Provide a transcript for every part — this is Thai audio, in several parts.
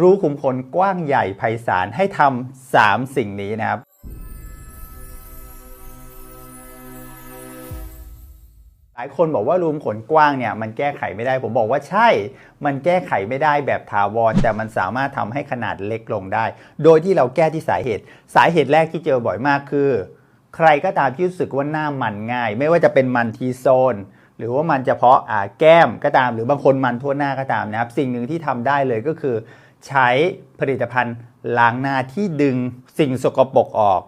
รู้ขุมขนกว้างใหญ่ไพศาลให้ทำสามสิ่งนี้นะครับ หลายคนบอกว่ารูมขนกว้างเนี่ยมันแก้ไขไม่ได้ ผมบอกว่าใช่ มันแก้ไขไม่ได้แบบถาวร แต่มันสามารถทำให้ขนาดเล็กลงได้ โดยที่เราแก้ที่สาเหตุ สาเหตุแรกที่เจอบ่อยมากคือ ใครก็ตามที่รู้สึกว่าหน้ามันง่าย ไม่ว่าจะเป็นมันทีโซนหรือว่ามันเฉพาะอ่าแก้มก็ตาม หรือบางคนมันทั่วหน้าก็ตามนะครับ สิ่งหนึ่งที่ทำได้เลยก็คือ ใช้ผลิตภัณฑ์ล้างหน้าที่ดึงสิ่งสกปรกออก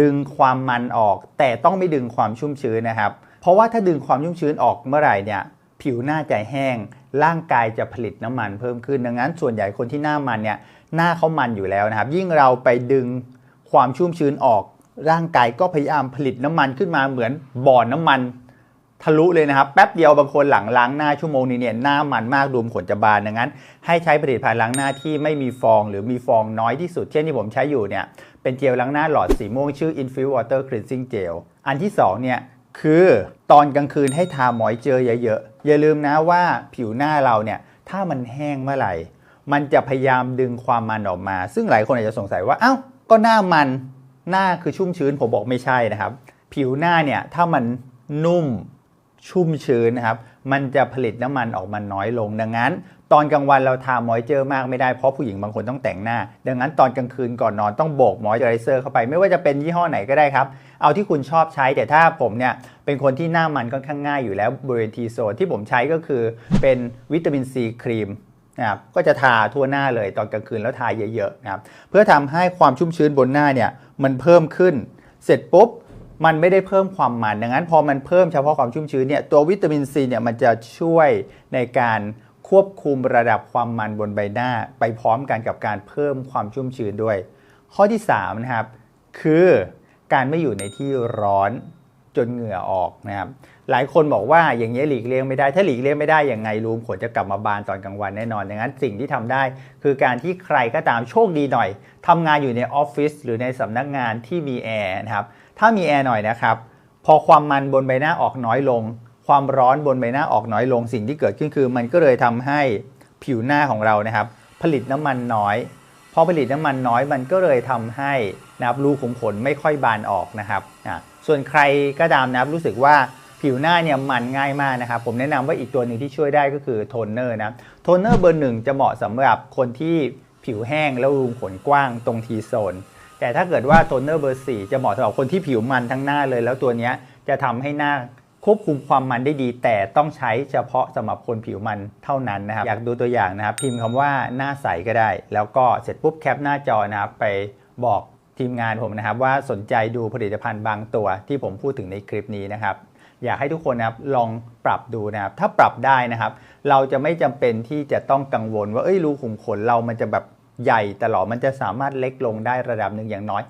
ดึงความมันออก แต่ต้องไม่ดึงความชุ่มชื้นนะครับ เพราะว่าถ้าดึงความชุ่มชื้นออกเมื่อไหร่เนี่ยผิวหน้าจะแห้ง ร่างกายจะผลิตน้ำมันเพิ่มขึ้น ดังนั้นส่วนใหญ่คนที่หน้ามันเนี่ยหน้าเขามันอยู่แล้วนะครับ ยิ่งเราไปดึงความชุ่มชื้นออก ร่างกายก็พยายามผลิตน้ำมันขึ้นมาเหมือนบ่อนน้ำมัน ทะลุเลยนะครับ แป๊บเดียวบางคนหลังล้างหน้าชั่วโมงนี้เนี่ยหน้ามันมากรวมขนจะบานดังนั้น ให้ใช้ผลิตภัณฑ์ล้างหน้าที่ไม่มีฟอง หรือมีฟองน้อยที่สุด เช่นที่ผมใช้อยู่เนี่ยเป็นเจลล้างหน้าหลอดสีม่วงชื่อ Infuse Water Cleansing Gel อันที่สองเนี่ยคือตอนกลางคืนให้ทามอยเจอเยอะๆอย่าลืมนะว่าผิวหน้าเราเนี่ยถ้ามันแห้งเมื่อไหร่ มันจะพยายามดึงความมันออกมา ซึ่งหลายคนอาจจะสงสัยว่าเอ้าก็หน้ามันหน้าคือชุ่มชื้นผมบอกไม่ใช่นะครับ ผิวหน้าเนี่ยถ้ามันนุ่ม ชุ่มชื้นนะครับ มันจะผลิตน้ำมันออกมาน้อยลง ดังนั้น ตอนกลางวันเราทามอยเจอร์มากไม่ได้เพราะผู้หญิงบางคนต้องแต่งหน้า ดังนั้นตอนกลางคืนก่อนนอนต้องโบกมอยเจอไรเซอร์เข้าไปไม่ว่าจะเป็นยี่ห้อไหนก็ได้ครับ เอาที่คุณชอบใช้แต่ถ้าผมเนี่ยเป็นคนที่หน้ามันค่อนข้างง่ายอยู่แล้วบริเวณทีโซนที่ผมใช้ก็คือเป็นวิตามินซีครีมนะครับก็จะทาทั่วหน้าเลยตอนกลางคืนแล้วทาเยอะๆนะครับเพื่อทำให้ความชุ่มชื้นบนหน้าเนี่ยมันเพิ่มขึ้น เสร็จปุ๊บ มันไม่ได้เพิ่มความมันดังนั้นพอมันเพิ่มเฉพาะความชุ่มชื้นเนี่ยตัววิตามินซีเนี่ยมันจะช่วยในการควบคุมระดับความมันบนใบหน้า ไปพร้อมกันกับการเพิ่มความชุ่มชื้นด้วย ข้อที่3นะครับคือการไม่อยู่ในที่ร้อนจนเหงื่อออกนะครับหลายคนบอกว่าอย่างนี้หลีกเลี่ยงไม่ได้ ถ้าหลีกเลี่ยงไม่ได้อย่างไงรูมขนจะกลับมาบานตอนกลางวันแน่นอนดังนั้นสิ่งที่ทำได้ คือการที่ใครก็ตามโชคดีหน่อยทำงานอยู่ในออฟฟิศหรือในสำนักงานที่มีแอร์นะครับ ถ้ามีแอร์หน่อยนะครับ พอความมันบนใบหน้าออกน้อยลง ความร้อนบนใบหน้าออกน้อยลง สิ่งที่เกิดขึ้นคือ มันก็เลยทำให้ผิวหน้าของเรานะครับ ผลิตน้ำมันน้อยพอผลิตน้ำมันน้อยมันก็เลยทำให้นับรูขุมขนไม่ค่อยบานออกนะครับส่วนใครก็ตามนะครับรู้สึกว่าผิวหน้าเนี่ยมันง่ายมากนะครับ ผมแนะนำว่าอีกตัวหนึ่งที่ช่วยได้ก็คือโทนเนอร์นะโทนเนอร์เบอร์หนึ่งจะเหมาะสำหรับคนที่ผิวแห้งแล้วรูขุมขนกว้างตรงทีโซน แต่ถ้าเกิดว่าโทนเนอร์เบอร์4จะเหมาะสำหรับคนที่ผิวมันทั้งหน้าเลย แล้วตัวนี้จะทำให้หน้าควบคุมความมันได้ดี แต่ต้องใช้เฉพาะสำหรับคนผิวมันเท่านั้นนะครับ อยากดูตัวอย่างนะครับ พิมพ์คำว่าหน้าใสก็ได้ แล้วก็เสร็จปุ๊บแคปหน้าจอนะครับไปบอกทีมงานผมนะครับว่าสนใจดูผลิตภัณฑ์บางตัวที่ผมพูดถึงในคลิปนี้นะครับ อยากให้ทุกคนนะครับลองปรับดูนะครับ ถ้าปรับได้นะครับ เราจะไม่จำเป็นที่จะต้องกังวลว่าเอ้ยรูขุมขนเรามันจะแบบ ใหญ่ตลอดมันจะสามารถเล็กลงได้ระดับหนึ่งอย่างน้อย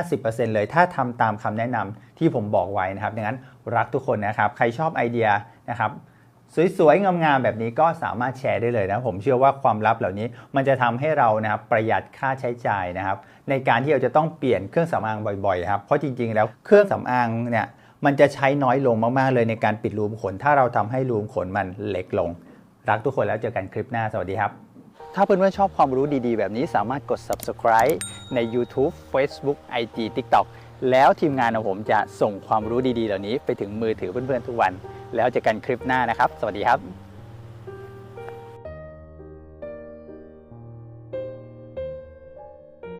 50%เลยถ้าทำตามคำแนะนำที่ผมบอกไว้นะครับดังนั้นรักทุกคนนะครับ ใครชอบไอเดียนะครับสวยๆ งามๆ แบบนี้ก็สามารถแชร์ได้เลยนะ ผมเชื่อว่าความลับเหล่านี้ มันจะทำให้เรานะครับประหยัดค่าใช้จ่ายนะครับ ในการที่เราจะต้องเปลี่ยนเครื่องสำอางบ่อยๆครับเพราะจริงๆ แล้วเครื่องสำอางเนี่ยมันจะใช้น้อยลงมากๆ เลยในการปิดรูมขน ถ้าเราทำให้รูมขนมันเล็กลง รักทุกคนแล้วเจอกันคลิปหน้าสวัสดีครับ ถ้าเพื่อนๆชอบความรู้ดีๆ แบบนี้สามารถกด subscribe ใน YouTube Facebook IG TikTok แล้วทีมงานของผมจะส่งความรู้ดีๆ เหล่านี้ไปถึงมือถือเพื่อนๆทุกวัน แล้วเจอกันคลิปหน้านะครับ สวัสดีครับ